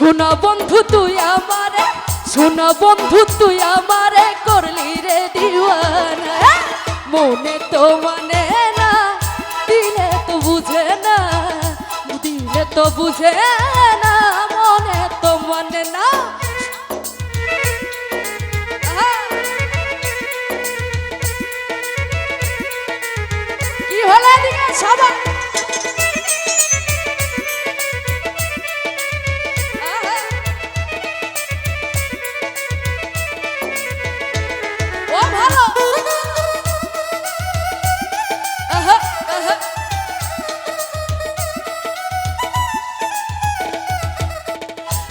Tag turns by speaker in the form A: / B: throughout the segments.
A: শোনা বন্ধু তুই আমারে, শোনা বন্ধু তুই আমারে, করলি রে দিওয়ানা। মনে তো মানে না, দিলে তো বুঝে না, দিলে তো বুঝে না, মনে তো মানে না। কি হলো এদিকে? সবাই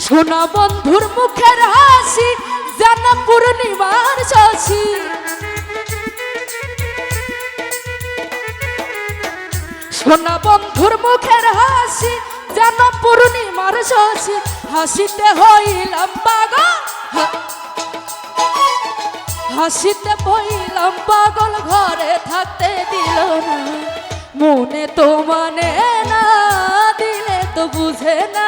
A: সোনা বন্ধুর মুখের হাসি যেন পূর্ণিমার শশী সোনা বন্ধুর মুখের হাসি যেন পূর্ণিমার শশী হাসিতে হইলাম পাগল হাসিতে হইলাম পাগল, ঘরে থাকতে দিল না। মনে তো মানে না, দিলে তো বুঝে না।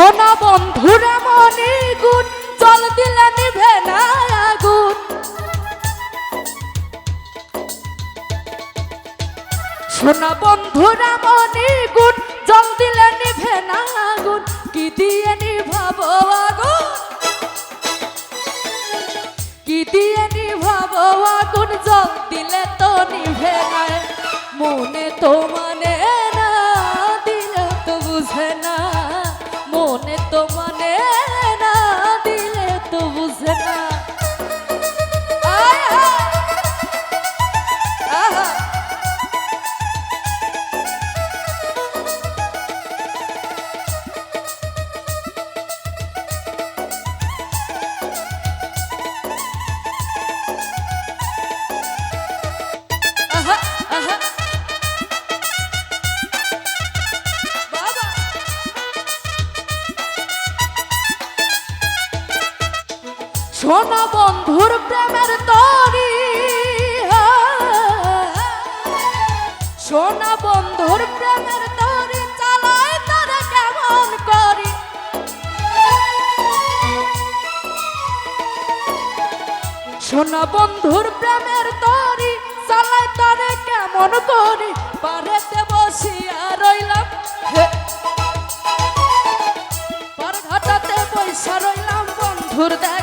A: সোনা বন্ধুরা মনে গুণ জল দিলে নিভে না আগুন। সোনা বন্ধুরা মনে গুণ জল দিলে নিভে না আগুন। কি দিয়ে নিভাবো আগুন? সোনা বন্ধুর প্রেমের তরি। সোনা বন্ধুর প্রেমের তরি চালায় তারা কেমন করি। সোনা বন্ধুর প্রেমের তরি চালায় তারে কেমন করি। পারেতে বসিয়া রইলাম। পার ঘাটাতে পয়সা রইলাম বন্ধুর দেখা।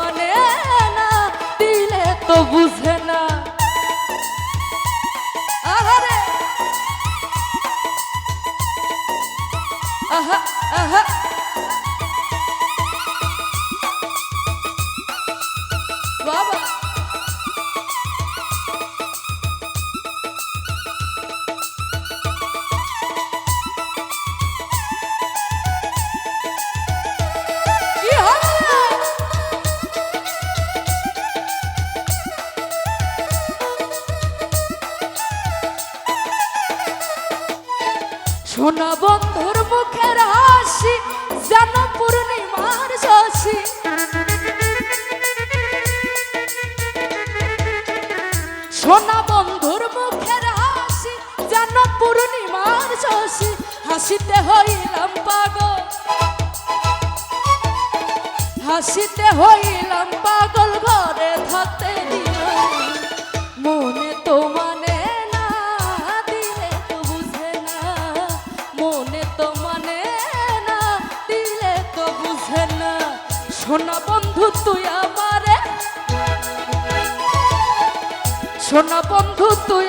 A: মনে না দিলে তো বুঝে না। আহারে আহা আহা। সোনা বন্ধুর মুখের হাসি, যেন পূর্ণিমার শশী। সোনা বন্ধুর মুখের হাসি, যেন পূর্ণিমার হাসিতে হইলাম পাগল। হাসিতে সোনা বন্ধু তুই আমারে। সোনা বন্ধু তুই